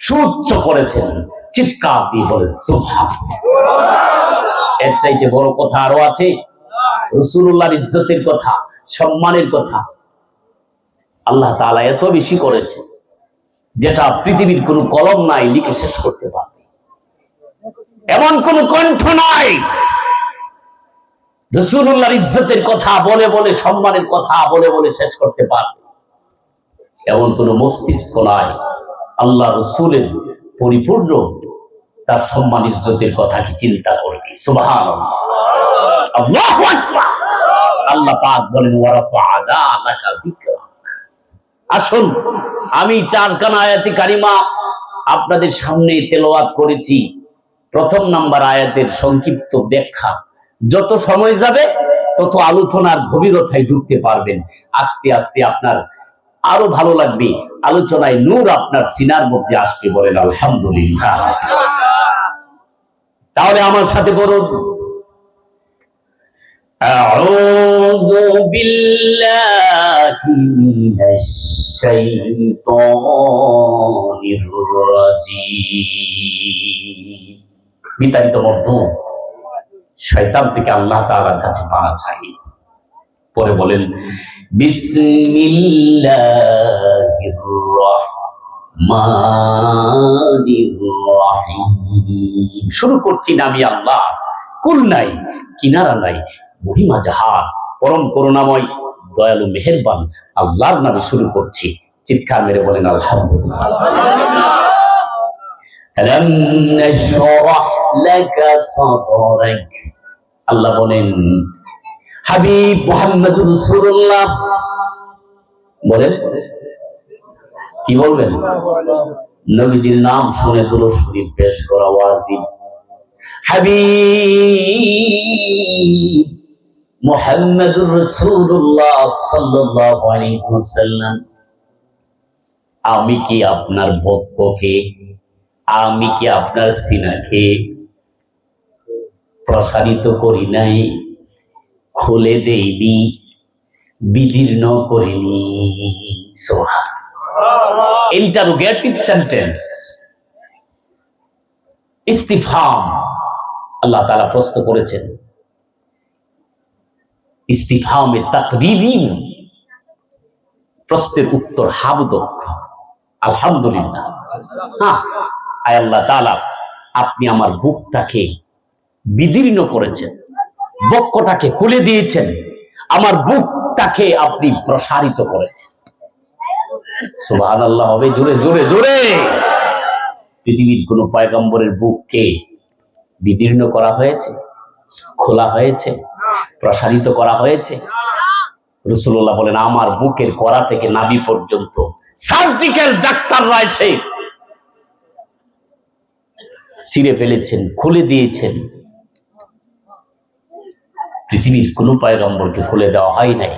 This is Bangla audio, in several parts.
সুউচ্চ করেছেন, চিৎকার দিয়ে এর চাইতে বড় কথা আরও আছে রসুল্লাহর ইজ্জতের কথা, সম্মানের কথা। আল্লাহ তাআলা এত বেশি করেছে যেটা পৃথিবীর কোনো কলম নাই, লিখে শেষ করতে পারবে। এমন কোন কণ্ঠ নাই। রসুল্লাহর ইজ্জতের কথা বলে বলে, সম্মানের কথা বলে বলে শেষ করতে পারবে। এমন কোন মস্তিষ্ক নাই। আল্লাহ রসুলের পরিপূর্ণ তার সম্মান ইজ্জতের কথা কি চিন্তা করবি আল্লাহ পাক বলেন। আসুন, আমি চারখানা আয়াতি কারিমা আপনাদের সামনে তেলাওয়াত করেছি। প্রথম নাম্বার আয়াতের সংক্ষিপ্ত ব্যাখ্যা। যত সময় যাবে, তত আলোচনার গভীরতায় ঢুকতে পারবেন। আস্তে আস্তে আপনার আরো ভালো লাগবে আলোচনায় নূর আপনার সিনার মধ্যে আসবে বলেন আলহামদুলিল্লাহ তাহলে আমার সাথে বলুন أعوذ بالله من الشيطان الرجيم বিতাড়িত মর্দ শয়তান থেকে আল্লাহ তাআলার কাছে পাওয়া চাই পরে বলেন বিসমিল্লাহির রহমানির রহিম শুরু করছি নামি আল্লাহ কুল নাই কিনারা নাই মহিমা জাহার পরম করুণাময় দয়ালু মেহেরবান আল্লাহর নামে শুরু করছি চিৎকার মেরে বলেন আলহামদুলিল্লাহ ألم نشرح لك صدرك আল্লাহ বলেন হাবিব রসুল্লাহ বলেন, কি বলবেন? নবীজির নাম শুনে দুরূদ শরীফ পেশ করা ওয়াজিব। হাবিব আমি কি আপনার বক্ষকে আমি কি আপনার সিনাকে প্রসারিত করি নাই? খুলে দেইনি বিদীর্ণ করিনি। সোহা ইন্টারোগেটিভ সেন্টেন্স ইস্তিফাম আল্লাহ তাআলা প্রশ্ন করেছেন ইস্তিফামে তাকরিরিন। প্রশ্নের উত্তর হাবুদক আলহামদুলিল্লাহ। হ্যাঁ আয় আল্লাহ তাআলা, আপনি আমার বুকটাকে বিদীর্ণ করেছেন। বক্ষটাকে খুলে দিয়েছেন। আমার বুকটাকে আপনি প্রসারিত করেছেন। সুবহান আল্লাহ হবে, জোরে জোরে জোরে। পৃথিবীর কোন পয়গম্বরের বুককে বিদীর্ণ করা হয়েছে, খোলা হয়েছে, প্রসারিত করা হয়েছে? রসুল্লাহ বলেন, আমার বুকের করা থেকে নাভি পর্যন্ত সার্জিক্যাল ডাক্তাররা এসে ছিঁড়ে ফেলেছেন, খুলে দিয়েছেন। পৃথিবীর কোন পয়গম্বরকে খুলে দেওয়া হয় নাই।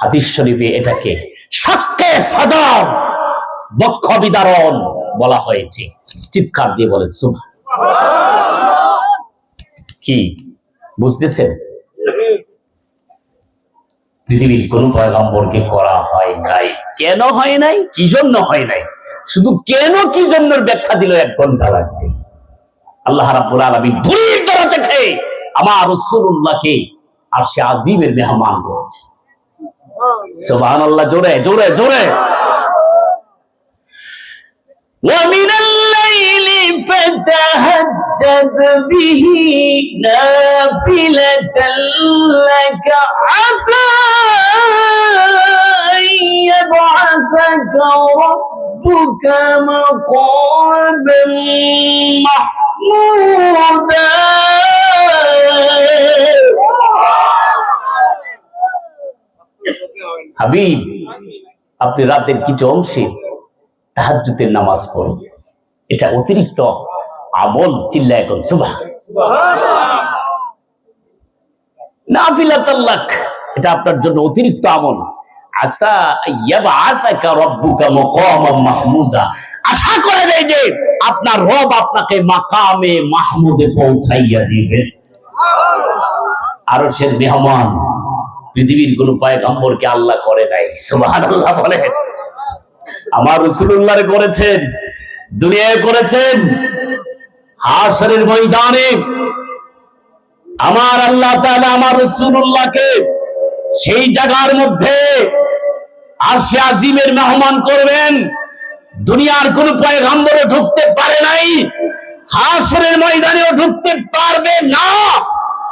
হাদিস শরীফে এটাকে সত্যে সদর বক্ষ বিদারণ বলা হয়েছে। চিৎকার দিয়ে বলেন সুভা কি? বুঝতেছেন? পৃথিবীর কোন পয়গম্বরকে করা হয় নাই। কেন হয় নাই? কি জন্য হয় নাই? শুধু কেন কি জন্য ব্যাখ্যা দিল? এক ঘণ্টা লাগবে। আল্লাহ রাব্বুল আলামিন দূরের দ্বারা দেখে আমার রাসূলুল্লাহকে আর সে আজিমের মেহমান করেছে সুবহানাল্লাহ জোরে জোরে জোরে ومن الليل فتهجد به نافلة لك عسى أن يبعثك ربك مقاما محمودا হাবিব, আপনি রাতের কিছু অংশে তাহাজ্জুদের নামাজ পড়ুন। এটা অতিরিক্ত আমল চিল্লা এখন সুবাহ এটা আপনার জন্য অতিরিক্ত আমল। আশা যে আপনার রব আপনাকে মাকামে মাহমুদে পৌঁছাইয়া দিবে আরশের মেহমান, পৃথিবীর কোন পয়গম্বরকে আল্লাহ করে নাই। সুবহানাল্লাহ বলে। আমার রাসূলুল্লাহ করেছেন, দুনিয়ায় করেছেন হাসরের ময়দানে। আমার আল্লাহ তাআলা আমার রাসূলুল্লাহকে সেই জায়গার মধ্যে আরশে আজিমের মেহমান করবেন। দুনিয়ার কোন পয়গাম্বরও ঢুকতে পারে নাই হাসরের ময়দানেও ঢুকতে পারবে না।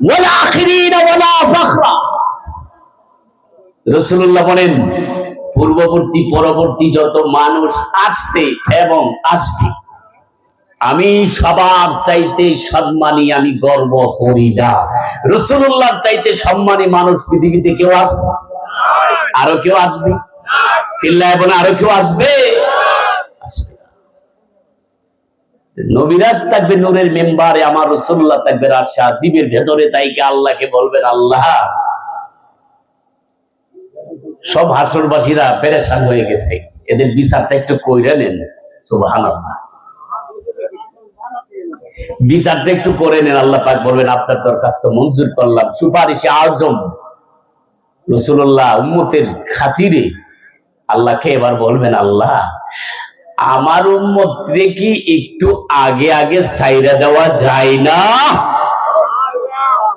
ওয়াল আখিরিনা ওয়ালা ফাখরা। রাসূলুল্লাহ বলেন পূর্ববর্তী পরবর্তী যত মানুষ আসছে এবং আসবে আমি সবার চাইতে সম্মানী আমি গর্ব করি না। রসুল্লাহর চাইতে সম্মানী মানুষ পৃথিবীতে কেউ আসছে আরও কেউ আসবে? চিল্লায় বলে আরও কেউ আসবে? আসবে। নবিরাজ থাকবে নূরের মেম্বারে, আমার রসুল্লাহ থাকবে রাশা আজিবের ভেতরে তাইকে আল্লাহকে বলবেন আল্লাহ? সব হাসরবাসীরা পেরেশান হয়ে গেছে। এদের বিচারটা একটু কইরা নেন, সুবহানাল্লাহ। বিচারটা একটু করে নেন, আল্লাহ পাক বলবেন, আপনার দরখাস্ত মঞ্জুর করলাম। সুপারিশে আজম রসুল্লাহ উম্মতের খাতিরে আল্লাহকে এবার বলবেন আল্লাহ আমার উম্মত কি একটু আগে আগে সাইরা দেওয়া যায় না?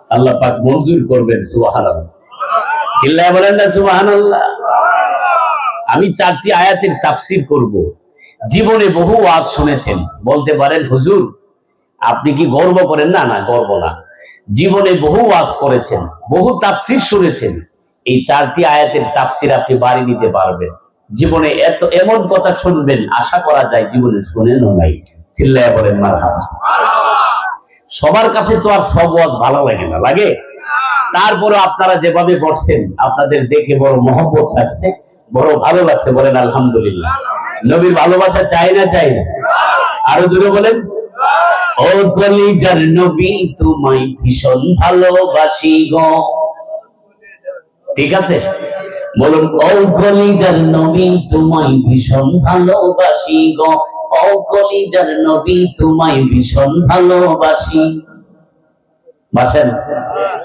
আল্লাহ পাক মঞ্জুর করবেন, সুবহানাল্লাহ। চিল্লায় বলেন না, সুবহানাল্লাহ। আমি চারটি আয়াতের তাফসির করব। জীবনে বহু ওয়াজ শুনেছেন। বলতে পারেন, হুজুর, আপনি কি গর্ব করেন? না না, গর্ব না। জীবনে বহু ওয়াজ করেছেন, বহু তাফসির শুনেছেন। এই চারটি আয়াতের তাফসির আপনি বাড়ি নিতে পারবেন। জীবনে এত এমন কথা শুনবেন, আশা করা যায় জীবনে শুনেনও নাই। চিল্লায় বলেন, মারহাবা। সবার কাছে তো আর সব ওয়াজ ভালো লাগে না, লাগে? তারপরে আপনারা যেভাবে বসছেন, আপনাদের দেখে বড় মহব্বত লাগছে, বড় ভালো লাগছে, বলেন, আলহামদুলিল্লাহ। নবীর ভালোবাসা চাই না চাই না? আরও জোরে বলেন। ও কলিজার নবী, তোমায় ভীষণ ভালোবাসি গো। ঠিক আছে? বলুন ও কলিজার নবী তোমায় ভীষণ ভালোবাসি গো। ও কলিজার নবী তোমায় ভীষণ ভালোবাসি। বাসেন?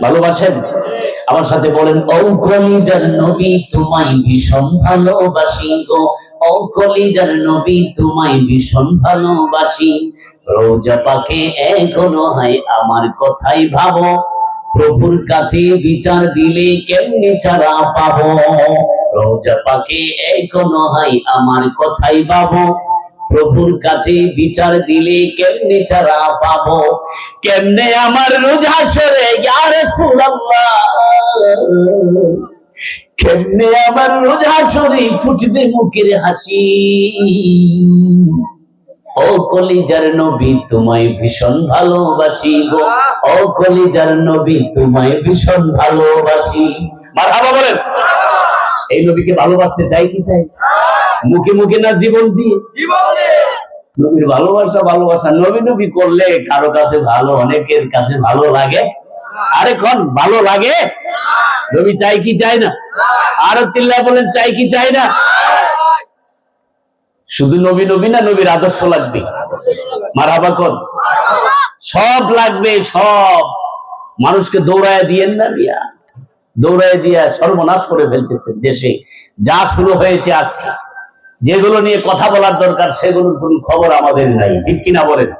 ভালোবাসেন? আমার সাথে বলেন ও কলিজার নবী তোমায় ভীষণ ভালোবাসি গো। ও কলিজার নবী তোমায় ভীষণ ভালোবাসি। রোজা পাকে এখনও হয়, আমার কথাই ভাবো। প্রভুর কাছে বিচার দিলে কেমনি ছাড়া পাবো? রোজা পাকে এখনও হয় আমার কথাই ভাবো প্রভুর কাছে বিচার দিলে কেমনে ছাড়া পাবো? কেমনে আমার রোজা সরে? ইয়ারে কেমনে আমার রোজা সরে? ফুটবে মুখের হাসি। ও কলিজার নবী তোমায় ভীষণ ভালোবাসি গো। ও নবী তোমায় ভীষণ ভালোবাসি। বলেন। এই নবীকে ভালোবাসতে চাই কি চাই? মুখে মুখে না জীবন দিয়ে? নবীর ভালোবাসা ভালোবাসা নবী নবী করলে কারও কাছে ভালো, অনেকের কাছে ভালো লাগে। আরে কোন ভালো লাগে? নবী চাই কি চাই না? আরও চিল্লায় বলেন, চাই কি চাই না? শুধু নবী নবী না নবীর আদর্শ লাগবে? মারাবা কর সব লাগবে, সব। মানুষকে দৌড়ায় দিয়েন না দিয়া দৌড়ায় দিয়া সর্বনাশ করে ফেলতেছে দেশে। যা শুরু হয়েছে আজকে। যেগুলো নিয়ে কথা বলার দরকার, সেগুলোর কোন খবর আমাদের নাই। ঠিক কিনা বলেন?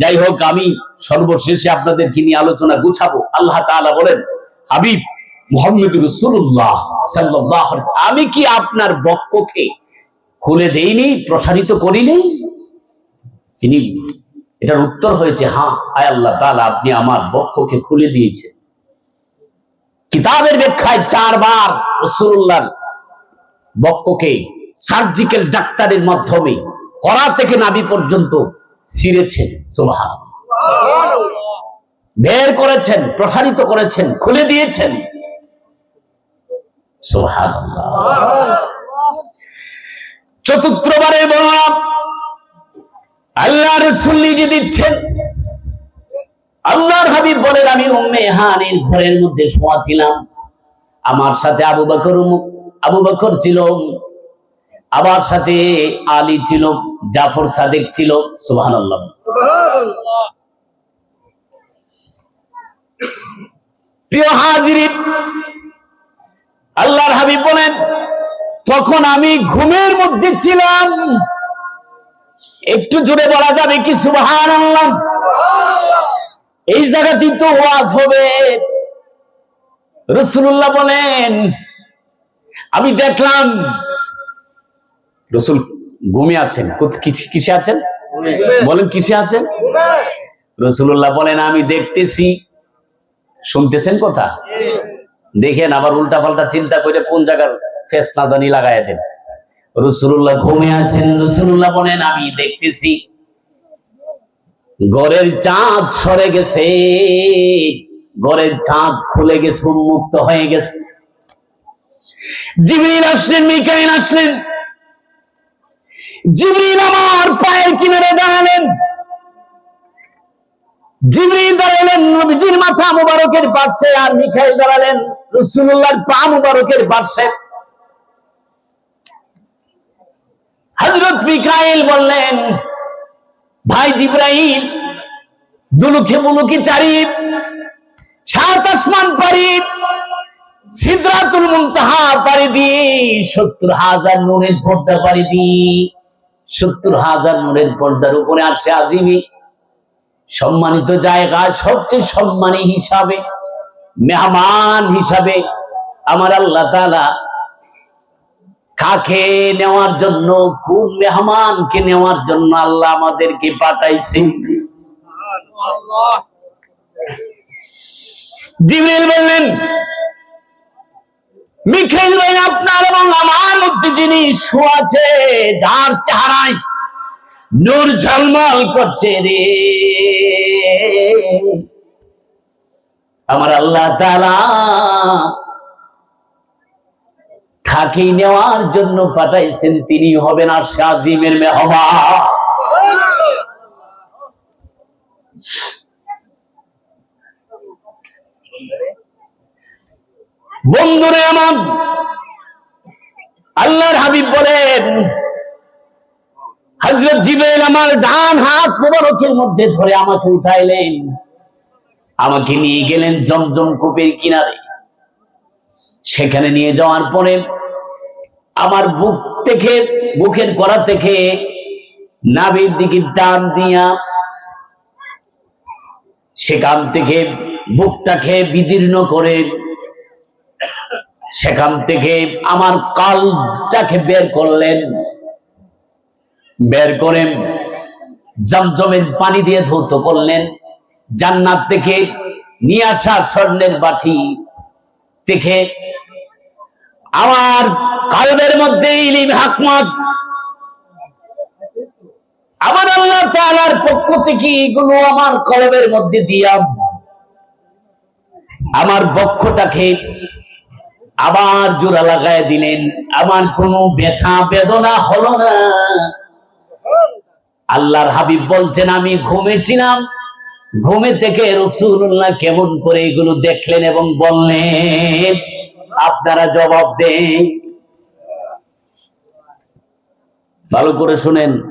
যাই হোক, আমি সর্বশেষে আপনাদেরকে নিয়ে আলোচনা গুছাবো। আল্লাহ তাআলা বলেন, হাবিব মোহাম্মদ রসুল্লাহ সাল্লাহ আমি কি আপনার বক্ষকে খুলে দেইনি, প্রসারিত করিনি। তিনি এটার উত্তর হয়েছে হ্যাঁ আয় আল্লাহ তালা আপনি আমার বক্ষকে খুলে দিয়েছেন কিতাবের ব্যাখ্যায় চারবার রসুল্লাহ বক্ষকে সার্জিক্যাল ডাক্তারের মাধ্যমে করা থেকে নাভি পর্যন্ত ছিঁড়েছেন সোভান বের করেছেন, প্রসারিত করেছেন, খুলে দিয়েছেন সোহান চতুর্থবারে বললাম, আল্লাহ রসুল নিজে দিচ্ছেন, আল্লাহর হাবিব বলেন, আমি উম্মে হানির ঘরের মধ্যে শোয়া ছিলাম। আমার সাথে আবু বকর আবু বকর ছিল, আবার সাথে আলী ছিল, জাফর সাদেক ছিল, সুবহানাল্লাহ। প্রিয় হাজিরি আল্লাহর হাবিব বলেন তখন আমি ঘুমের মধ্যে ছিলাম, একটু জুড়ে বলা যাবে কি? সুবাহান এই জায়গাতেই তো ওয়াজ হবে। রসুল্লাহ বলেন, আমি দেখলাম, রসুল ঘুমে আছেন। কিসে আছেন? বলেন, কিসে আছেন? রসুল্লাহ বলেন, আমি দেখতেছি। শুনতেছেন কথা? দেখেন, আবার উল্টা পাল্টা চিন্তা করে কোন জায়গার ফেস না জানি লাগাই দেন। রসুল্লাহ ঘুমে আছেন রসুল্লাহ বলেন, আমি দেখতেছি গড়ের চাঁদ সরে গেছে গড়ের চাঁদ খুলে গেছে, উন্মুক্ত হয়ে গেছে। জিবরিল আসলেন, মিকাইল আসলেন। জিবরিল আমার পায়ের কিনারে দাঁড়ালেন। জিবরিল দাঁড়ালেন, নবীজির মাথা মুবারকের পাশে আর মিখাইল দাঁড়ালেন রসুল্লাহর পা মুবারকের পাশে। হযরত মিকাইল বললেন, ভাই জিব্রাইল দুলুকে বুলুকি চারি সাত আসমান পারি সিদরাতুল মুনতাহা পারি দি, সত্তর হাজার নূরের পর্দা পারি দি, সত্তর হাজার নূরের পর্দার উপরে আসে আজিমি সম্মানিত জায়গা, সবচেয়ে সম্মানী হিসাবে, মেহমান হিসাবে আমার আল্লাহ তাআলা কাকে নেওয়ার জন্য কোন মেহমানকে নেওয়ার জন্য আল্লাহ আমাদেরকে পাঠাইছে। জিবরিল বললেন মিখাইল ভাই, আপনার এবং আমার মধ্যে যিনি শুয়াছে যার চেহারায় নূর ঝলমল করছে রে। আমার আল্লাহ তাআলা খাকি নেওয়ার জন্য পাঠাইছেন, তিনি হবেন আর শাজিমের মেহমান। বন্ধুরে আমার, আল্লাহর হাবিব বলেন হজরত জিবেল আমার ডান হাত মোবারকের মধ্যে ধরে আমাকে উঠাইলেন। আমাকে নিয়ে গেলেন জমজম কূপের কিনারে। সেখানে নিয়ে যাওয়ার পরে আমার বুক থেকে, বুকের করা থেকে নাভির দিকে টান দিয়া সেখান থেকে বুকটাকে বিদীর্ণ করে, সেখান থেকে আমার কালটাকে বের করলেন। বের করে জমজমের পানি দিয়ে ধৌত করলেন। জান্নাত থেকে নিয়ে আসা স্বর্ণের বাটি থেকে আমার কালবের মধ্যে ইলিম হাকমত আমার আল্লাহ তাআলার পক্ষ থেকে এগুলো আমার কলবের মধ্যে দিয়াম। আমার বক্ষটাকে আবার জোড়া লাগায় দিলেন। আমার কোনো ব্যথা, বেদনা হলো না। আল্লাহর হাবিব বলছেন, আমি ঘুমেছিলাম। ঘুমে থেকে রসুল্লাহ কেমন করে এগুলো দেখলেন এবং বললেন আপনারা জবাব দেন। ভালো করে শুনেন।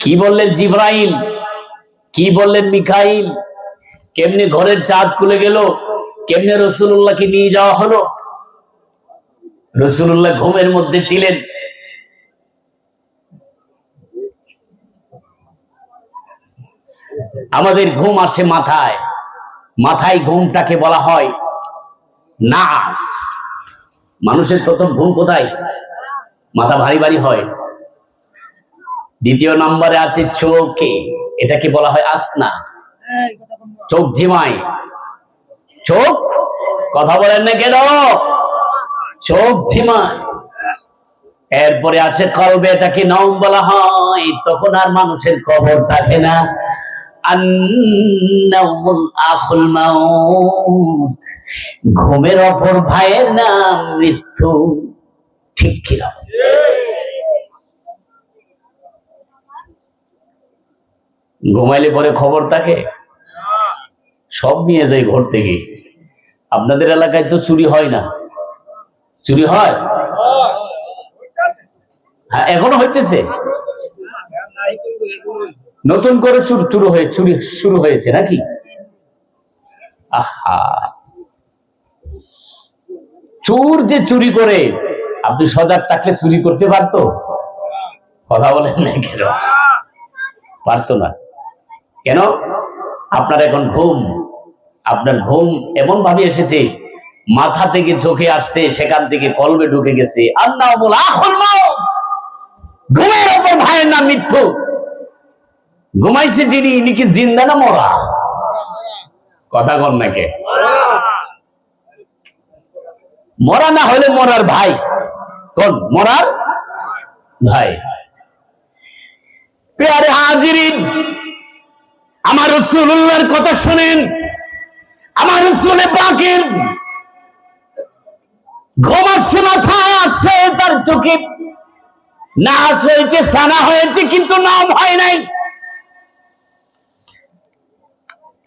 কি বললেন জিব্রাইল? কি বললেন মিখাইল? কেমনে ঘরের চাঁদ খুলে গেল? কেমনে রসুল্লাহকে নিয়ে যাওয়া হলো? রসুল্লাহ ঘুমের মধ্যে ছিলেন। আমাদের ঘুম আসে মাথায়। মাথায় ঘুমটাকে বলা হয় নাস। মানুষের প্রথম ঘুম কোথায়? মাথা ভারী ভারী হয়। দ্বিতীয় নম্বরে আছে চোখে। এটাকে বলা হয় আসনা। চোখ ঝিমায়। চোখ? কথা বলেন না কেন? চোখ ঝিমায়। এরপরে আসে কলবে, এটাকে নম বলা হয়। তখন আর মানুষের খবর থাকে না। ঘুমের অপর ভাইয়ের নাম মৃত্যু। ঠিক কিনা ঘুমাইলে পরে খবর থাকে? সব নিয়ে যায় ঘর থেকে। আপনাদের এলাকায় তো চুরি হয় না। চুরি হয়? হ্যাঁ এখনও হইতেছে? নতুন করে শুরু শুরু হয়ে চুরি শুরু হয়েছে নাকি? আহা। চোর যে চুরি করে, আপনি সজাগ থাকলে চুরি করতে পারতো? কথা বলেন না কেন? পারতো না। কেন? আপনার এখন ঘুম। আপনার ঘুম এমন ভাবে এসেছে, মাথা থেকে চোখে আসছে, সেখান থেকে কলবে ঢুকে গেছে। আর না বল ঘুমের ওপর ভাইয়ের নাম মৃত্যু ঘুমাইছে যিনি, ইনি কি জিন্দা না মরা? কথা কন নাকি মরা না হলে মরার ভাই। কোন, মরার ভাই। পেয়ারে হাজিরিন, আমার রসুল্লাহর কথা শুনেন, আমার রসুলে পাকের ঘুমাচ্ছে মাথায় আসছে, তার চোখে নাচ হয়েছে, সানা হয়েছে, কিন্তু নাম হয় নাই।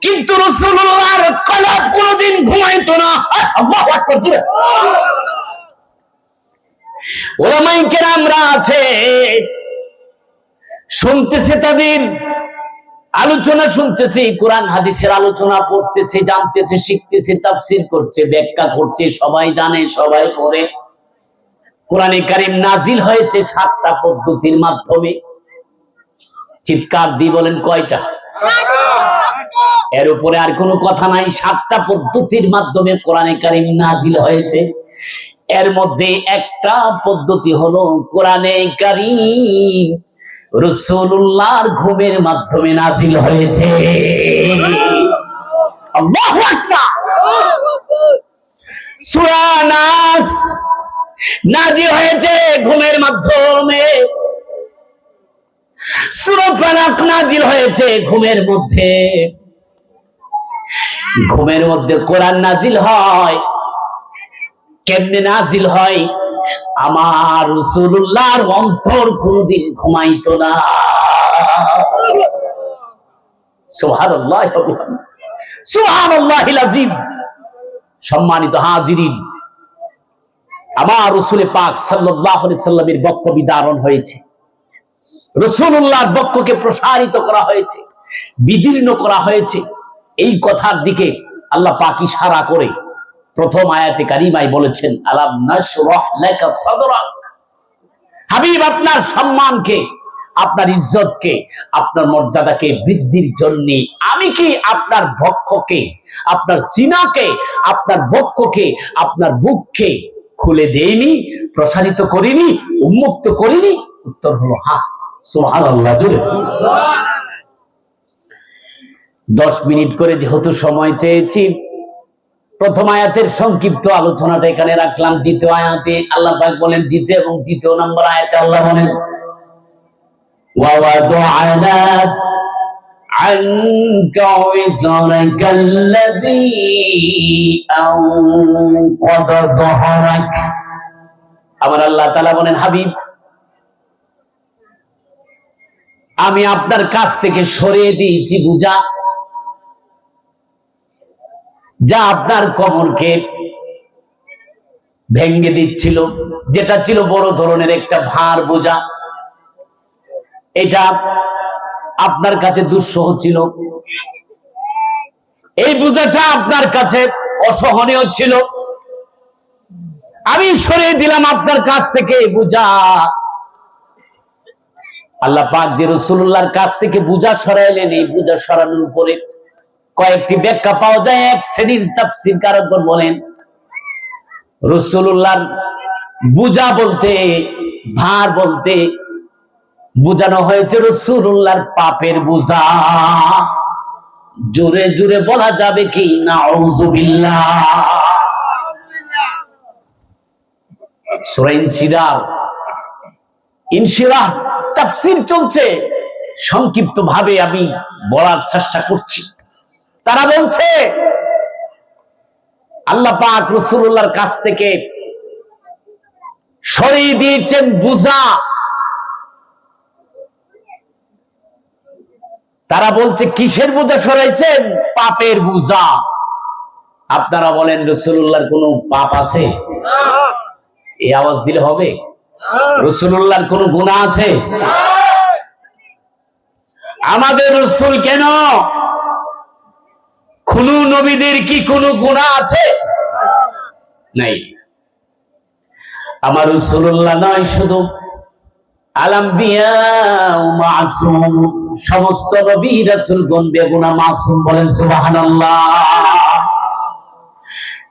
কিন্তু রাসূলুল্লাহর কলব কোনোদিন ঘুমাইতো না। ওলামাই কেরামরা আছে। শুনতেছে তাদের আলোচনা শুনতেছে, কোরআন, হাদিসের আলোচনা পড়তেছে, জানতেছে, শিখতেছে, তাফসির করছে, ব্যাখ্যা করছে, সবাই জানে, সবাই পড়ে। কোরআনে কারিম নাজিল হয়েছে সাতটা পদ্ধতির মাধ্যমে। চিৎকার দি বলেন কয়টা? এর উপরে আর কোনো কথা নাই। সাতটা পদ্ধতির মাধ্যমে কোরআনে কারিম নাজিল হয়েছে। এর মধ্যে একটা পদ্ধতি হলো কোরআনে কারিম রসুল্লাহর ঘুমের মাধ্যমে নাজিল হয়েছে। নাজিল হয়েছে ঘুমের মাধ্যমে। নাজিল হয়েছে ঘুমের মধ্যে। ঘুমের মধ্যে কোরআন নাজিল হয়। কেমনে নাজিল হয়? আমার রসুল্লাহর অন্তর কোনদিন ঘুমাইতো না। সম্মানিত আমার পাক আলাইহি সাল্লামের বিদারণ হয়েছে। রসুল্লাহর বক্ষকে প্রসারিত করা হয়েছে, বিদীর্ণ করা হয়েছে। এই কথার দিকে আল্লাহ পাক ইশারা করে প্রথম আয়াতে কারিমাই বলেছেন হাবিব, আপনার সম্মানকে, আপনার ইজ্জতকে, আপনার মর্যাদাকে বৃদ্ধির জন্য আমি কি আপনার বক্ষকে আপনার সিনাকে, আপনার বক্ষকে আপনার বুককে খুলে দেইনি, প্রসারিত করিনি, উন্মুক্ত করিনি? উত্তর হলো হ্যাঁ। সুবহানাল্লাহ জোরে দশ মিনিট করে যেহেতু সময় চেয়েছি প্রথম আয়াতের সংক্ষিপ্ত আলোচনাটা এখানে রাখলাম দ্বিতীয় আয়াতে আল্লাহ পাক বলেন দ্বিতীয় এবং তৃতীয় নম্বর আয়াতে আল্লাহ বলেন ووضعنا عنك وزرك الذي أنقض ظهرك আমার আল্লাহ তাআলা বলেন হাবিব আমি আপনার কাছ থেকে সরিয়ে দিয়েছি বুঝা? যা আপনার কোমরকে ভেঙ্গে দিচ্ছিল, যেটা ছিল বড় ধরনের একটা ভার বোঝা। এটা আপনার কাছে দুঃসহ ছিল। এই বোঝাটা আপনার কাছে অসহনীয় ছিল। আমি সরিয়ে দিলাম আপনার কাছ থেকে বোঝা। আল্লাহ পাক যে রসুল্লাহর কাছ থেকে বুঝা সরাইলেন, এই বুঝা সরানোর উপরে কয়েকটি ব্যাখ্যা পাওয়া যায়। এক শ্রেণির তাফসির কারকগণ বলেন রসুল্লাহর বুঝা বলতে, ভার বলতে বোঝানো হয়েছে রসুল্লাহর পাপের বোঝা। জোরে জোরে বলা যাবে কি? না সুরাইন সিরার ইনশিরাহ তাফসির চলছে। সংক্ষিপ্ত ভাবে আমি বলার চেষ্টা করছি। তারা বলছে আল্লাহ পাক রসুল্লাহর কাছ থেকে সরিয়ে দিয়েছেন বুঝা তারা বলছে কিসের বোঝা সরাইছেন? পাপের বোঝা আপনারা বলেন রসুল্লাহর কোন পাপ আছে? এই আওয়াজ দিলে হবে? রসুল্লাহর কোন গুণা আছে? আমাদের রসুল কেন? কোন নবীদের কি কোনো গুণা আছে? নাই। আমার রসুল্লাহ নয় শুধু। সমস্ত নবী গণ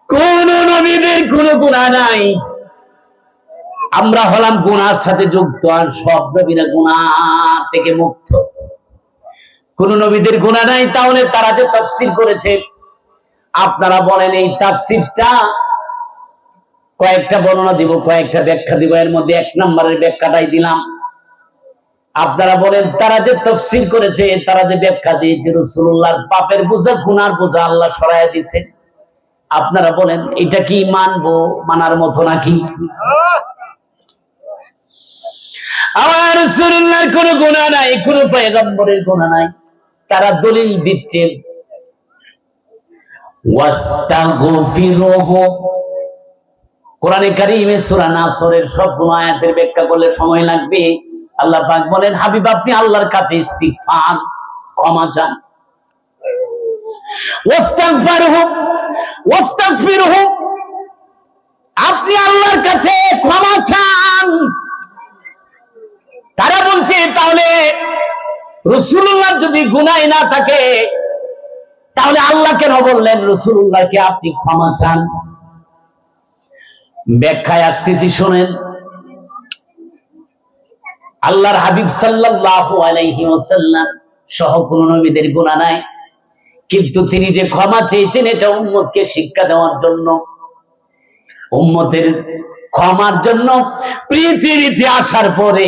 কোন নবীদের কোনো গুনাহ নাই। আমরা হলাম গুনার সাথে যুক্ত আর সব নবীরা গুনাহ থেকে মুক্ত। কোন নবীদের গুনাহ নাই, তাহলে তারা যে তাফসীর করেছে, আপনারা বলেন এই তাফসীরটা কয়েকটা বর্ণনা দিব, কয়েকটা ব্যাখ্যা দিব, এর মধ্যে এক নম্বরের ব্যাখ্যাটাই দিলাম। আপনারা বলেন, তারা যে তফসিল করেছে, তারা যে ব্যাখ্যা দিয়েছে রসুল্লাহর পাপের বোঝা, গুনার বোঝা আল্লাহ সরাইয়া দিছে আপনারা বলেন, এটা কি মানবো, মানার মতো নাকি? আমার রসুল্লাহর কোনো গুণা নাই, কোনো পয়গম্বরের গুণা নাই। তারা দলিল দিচ্ছেন কোরআনে কারিমে সবগুলো আয়াতের ব্যাখ্যা করলে সময় লাগবে। আল্লাহ পাক বলেন, হাবিব, আপনি আল্লাহর কাছে ইস্তিগফার, ক্ষমা চান। আপনি আল্লাহর কাছে ক্ষমা চান। তারা বলছে, তাহলে রসুল্লাহ যদি গুনাই না থাকে, তাহলে আল্লাহ কেন বললেন রসুল্লাহকে আপনি ক্ষমা চান? ব্যাখ্যায় আসতেছি, শোনেন। আল্লাহর হাবিব সাল্লাল্লাহু আলাইহি সহ কোন নবীদের গুনাহ নাই, কিন্তু তিনি যে ক্ষমা চেয়েছেন, এটা উম্মতকে শিক্ষা দেওয়ার জন্য, উম্মতের ক্ষমার জন্য পৃথিবীতে আসার পরে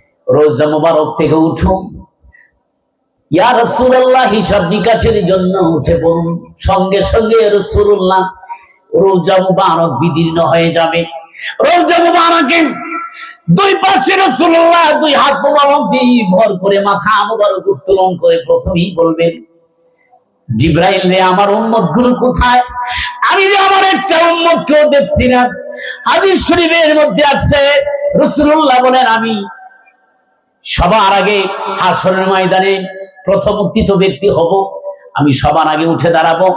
রোজা মুবারক থেকে উঠুন। ইয়া রাসূলুল্লাহ, হিসাব নিকাশের জন্য উঠে পড়ুন। সঙ্গে সঙ্গে রাসূলুল্লাহ, রোজা মুবারক বিদীর্ণ হয়ে যাবে। রোজা মুবারকে দুই পাশে রাসূলুল্লাহ, দুই হাত মোবারক দিয়ে ভর করে মাথা মোবারক উত্তোলন করে প্রথমেই বলবেন, জিব্রাইল রে, আমার উম্মতগুলো কোথায়? আমি যে আমার একটা উম্মত কেউ দেখছি না। হাদিস শরীফের মধ্যে আসছে, রাসূলুল্লাহ বলেন, আমি সবার আগে হাসরের ময়দানে প্রথম উত্থিত ব্যক্তি হব, আমি সবার আগে উঠে দাঁড়াবো।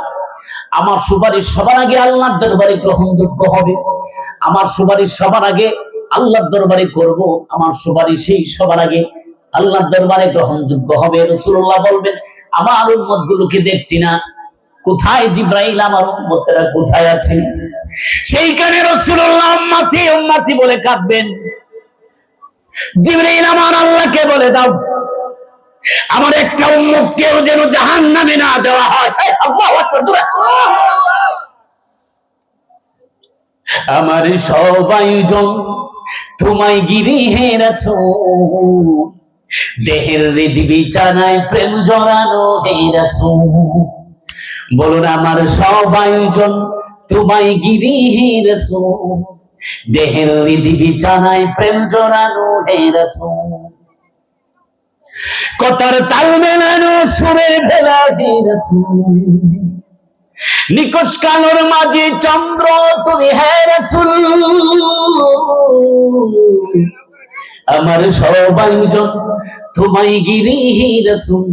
আমার সুপারিশ সবার আগে আল্লাহর দরবারে গ্রহণযোগ্য হবে। আমার সুপারিশ সবার আগে আল্লাহর দরবারে করব, আমার সুপারিশেই সবার আগে আল্লাহর দরবারে গ্রহণযোগ্য হবে। রসুল্লাহ বলবেন, আমার উম্মত গুলোকে দেখছি না। কোথায় জিব্রাইল? আমার উম্মতেরা কোথায় আছে? সেইখানে রসুল্লাহ উম্মাতি উম্মাতি বলে কাঁদবেন। জিব্রাইল আমার আল্লাহকে বলে দাও। আমার একটা উম্মত কেউ যেন জাহান নামে না দেওয়া হয়। আমার সবাই জন তোমায় গিরি হে রাসূল। দেহের হৃদ বিছানায় প্রেম জড়ানো হে রাসূল। বলুন, আমার সবাই জন তোমায় গিরি হে রাসূল। প্রেম হে কতার তাল মেলানো সুরের ভেলা হে কালোর মাঝে চন্দ্র তুমি হে রাসূল। আমার সবাই জন তোমায় গিরি হে রসুল।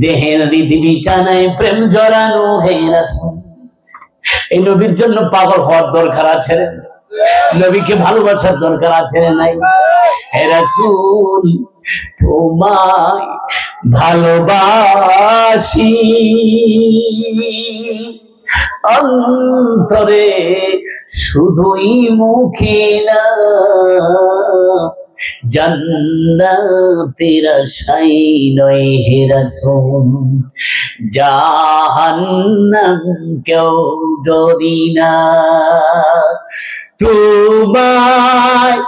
দেহের রীতি বিছানায় প্রেম জড়ানো হে রসুল। এই নবীর জন্য পাগল হওয়ার দরকার আছে নবীকে ভালোবাসার দরকার আছে নাই? রসুল, তোমায় ভালোবাসি। অন্তরে শুধুই মুখে না, জান্নাতের আশাই নয় হে রাসূল। জাহান্নাম কেউ ডরি না তোমায়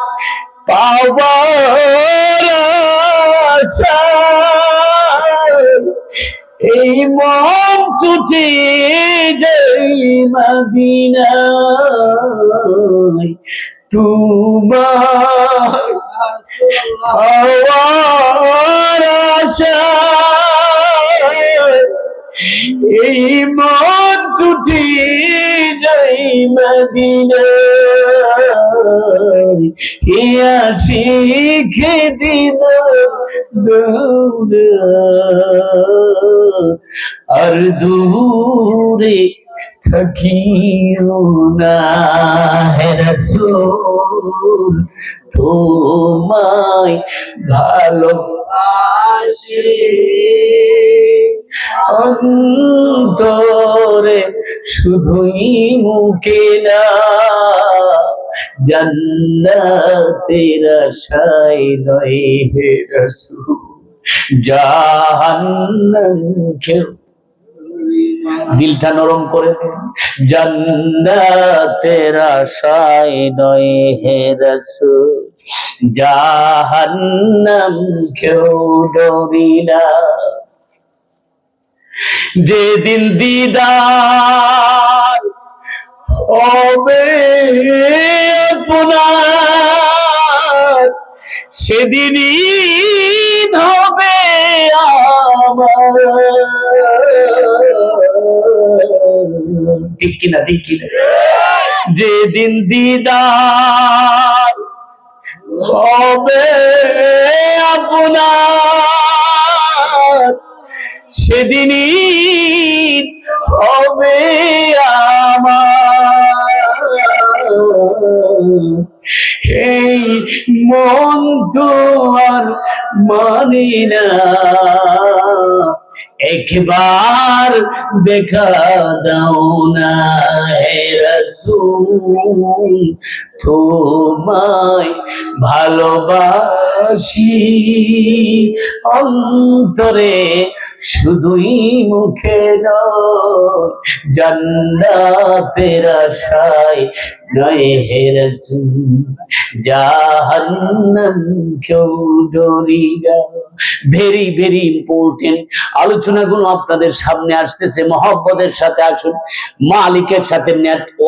পাওয়ার এই মন ছুটে যাই মদিনায় তোমার পাওয়ার আশায় এই মন ছুটে যাই মদিনায়। ইয়া শিখে দিন আর দূরে থাকিও না হে তোমায় ভালোবাসি। অন্তরে শুধুই মুখে না, জান্নাতের আশায় নয় হে রসুল জাহান্নাম কেউ দিলটা নরম করে দিন জান্নাতের আশায় নয় হে দিদার হবে আপনার সেদিনই হবে ঠিক কিনা ঠিক কিনা? যেদিন দিদার হবে আপনার সেদিনই হবে আমার। মন তো মানি না। একবার দেখা দাও না হে তোমায় ভালোবাসি। অন্তরে শুধুই মুখে নয়, জান্নাতের আশায় নয় হে জাহান্নাম কেউ ডরি ভেরি ভেরি ইম্পর্টেন্ট আলোচনাগুলো আপনাদের সামনে আসতেছে, মহব্বতের সাথে আসুন, মালিকের সাথে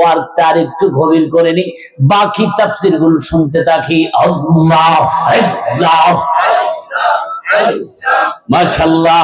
নেটওয়ার্কটা আর একটু গভীর করে নি। বাকি তাফসিরগুলো শুনতে থাকি। আল্লাহ আল্লাহ